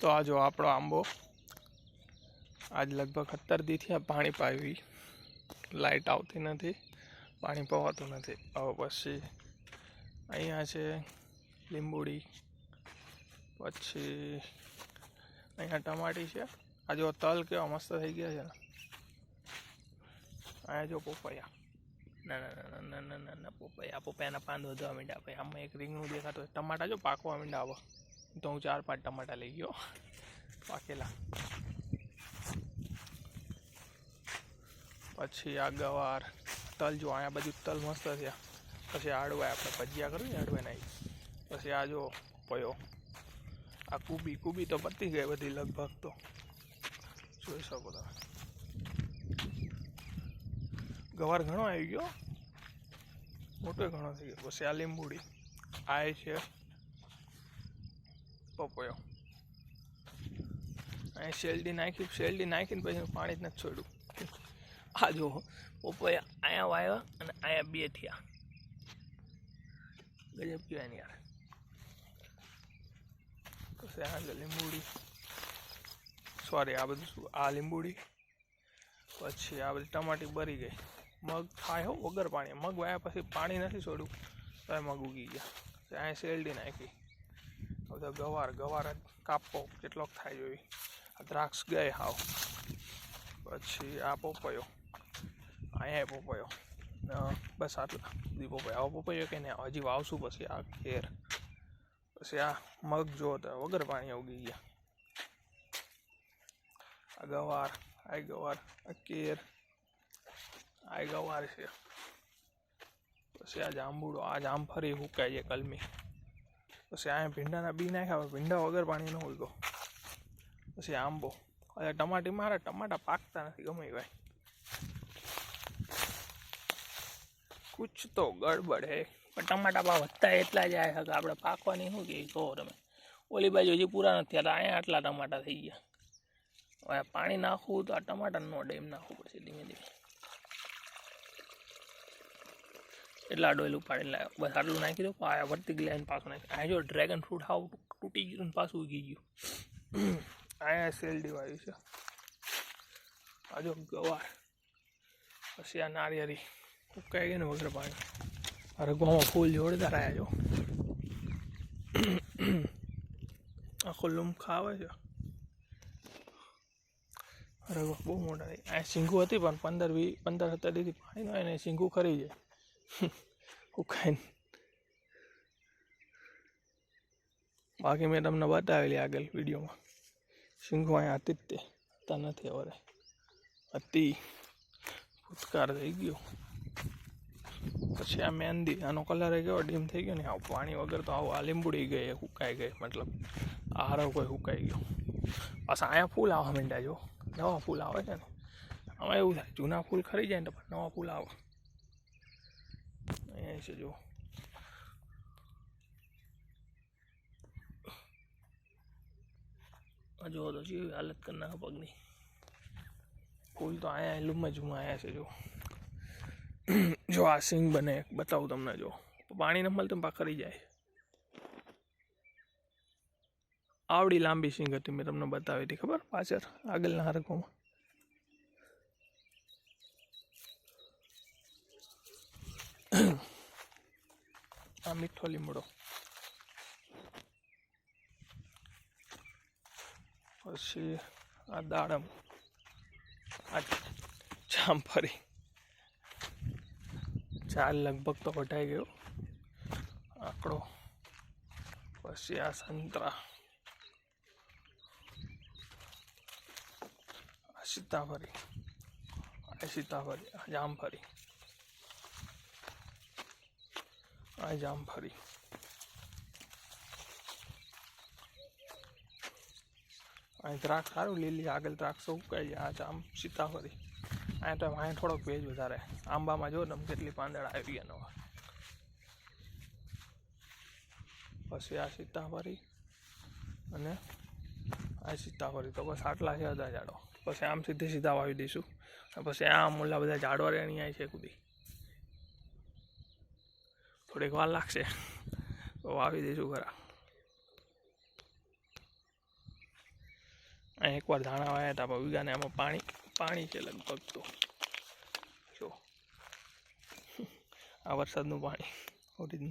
તો આ જો આપણો આંબો. આજ લગભગ સત્તર દીથી આ પાણી પાવી લાઇટ આવતી નથી. પાણી પવાતું નથી. હવે પછી અહીંયા છે લીંબુડી. પછી અહીંયા ટમાટી છે. આ જો તલ કેવા મસ્ત થઈ ગયા છે ને. અહીંયા જો પોપૈયા. ના ના ના ના ના ના ના પોપૈયા, પોપૈયાના પાન વધવા માંડ્યા. ભાઈ, આમાં એક રીંગણું દેખાતું ટમાટા જો પાકવા માંડ્યા હવે. તો હું ચાર પાંચ ટમાટા લઈ ગયો. પાકેલા. પછી આ ગવાર તલ જો, અહીંયા બધું તલ મસ્ત છે. પછી આડવા આપણે ભજીયા કર્યું ને આડવે નાઈ પછી આ જો પયો. આ કુબી કુબી તો પતી ગઈ બધી લગભગ તો. જોઈ શકો તમે. ગવાર ઘણો આવી ગયો. મોટો ઘણો થઈ ગયો. પછી આ લીંબુડી. આ છે પપયો અહીં શેલડી નાખી શેલડી નાખીને પછી પાણી જ નથી છોડ્યું. આ જો પપોયા અહીંયા વાવ્યા અને અહીંયા બે થયા. ગજબ કહેવાય યાર. પછી આ લીંબુડી. સોરી આ બધું શું, આ લીંબુડી? પછી આ બધી ટમાટી બરી ગઈ. મગ થાય વગર પાણી. મગ વાયા પછી પાણી નથી છોડ્યું. તો મગ ઉગી ગયા. અહીંયા શેરડી નાખી. બધા ગવાર ગવાર જ કાપો, કેટલોક થાય જોઈ આ દ્રાક્ષ ગઈ હાવ. પછી આ પોપયો. અહીંયા પોપયો. બસ આટલા. બધી પોપયો. આવો પોપયો કે ને હજી વાવશું પછી આ ઘેર. પછી આ મગ જો વગર પાણી ઉગી ગયા. આ ગવાર આ ગવાર, આ કેર, આ ગવાર છે. પછી આ જાંબુડો, આ જામફળી હુકાય છે કલમી. પછી અહીંયા ભીંડાના બી નાખ્યા હવે ભીંડા વગર પાણી ન ઉગ્યો પછી આંબો. અરે ટમાટી મારે, ટમાટા પાકતા નથી, ગમે ભાઈ. કુછ તો ગડબડ હે. પણ ટમાટા ભાવ વધતા એટલા જ આવ્યા કે આપણે પાકવાની શું કે કહો તમે. ઓલી બાજુ હજી પૂરા નથી થયા અહીંયા આટલા ટમાટા થઈ ગયા. હવે પાણી નાખવું તો આ ટમાટા નો ડેમ નાખવું પડશે ધીમે ધીમે. એટલા ડોલ ઉપાડીને લાવ્યો બસ આટલું નાખી દો, પાયા વર્તી ગયા પાછું નાખી. આ જો ડ્રેગન ફ્રૂટ હાવ તૂટી ગયું ને પાછું ઉગી ગયું. અહીંયા શેલડી વાવ્યું છે. આ જો ગવાર. પછી આ નારિયેરી ઉકાઈ ગઈ ને વગર પાણી. આ રગવામાં ફૂલ જોરદાર આવ્યા જો. આખો લૂમ ખાવે છે. રગો બહુ મોટા થઈ આ સિંગુ હતી પણ પંદર વી, પંદર, સત્તર દીધી પાણી ન હોય ને સિંગુ ખરી જાય. ઉકાઈને બાકી મેં તમને બતાવેલી આગળ વિડીયોમાં. સિંગો અહીંયા હતી જ તે. હતા નથી હવે. હતી. ભૂતકાર થઈ ગયો. પછી આ મહેંદી, આનો કલર કેવો ડીમ થઈ ગયો ને, આવું પાણી વગર તો આવું આ લીંબુડી ગઈ હુકાઈ ગઈ, મતલબ આ હારો કોઈ હુકાઈ ગયો. પાછા અહીંયા ફૂલ આવવા માંડ્યા જો. નવા ફૂલ આવે છે ને. આમાં એવું થાય, જૂના ફૂલ ખરી જાય ને નવા ફૂલ આવે. અહીંયા છે જો જો તો જેવી હાલત કરી પગની ફૂલ તો અહીંયા લૂમમાં જુમાં આયા છે જો જો આ સિંગ બને બતાવું તમને જો પાણી ન મળતું પા કરી જાય આવડી લાંબી સિંગ હતી મેં તમને બતાવી હતી ખબર પાછળ આગળના હરકોમાં આ મીઠો લીમડો પછી આ દાડમ આ જામફળી ચાલ લગભગ તો વઢાઈ ગયો આંકડો પછી આ સંતરા આ સીતાફળી આ સીતાફળી આ જામફળી આ જામફળી અહીં દ્રાક્ષ સારું લીલી, આગળ દ્રાક્ષ ઉકાઈ જાય આ જામ સીતાફળી અહીંયા તો અહીંયા થોડોક ભેજ વધારે. આંબામાં જો તમે કેટલી પાંદડા આવી ગયા નવા. પછી આ સીતાફળી અને આ સીતાફળી તો બસ આટલા છે બધા ઝાડો. પછી આમ સીધે સીધા વાવી દઈશું. પછી આમ ઓલા બધા ઝાડવા રેણી આવી છે કુદી. થોડીક વાર લાગશે. તો વાવી દઈશું ખરા. અહીં એકવાર ધાણા વાયા હતા પણ વીઘાને આમાં પાણી પાણી છે લગભગ તો. જો. આ વરસાદનું પાણી ઓરિજિનલ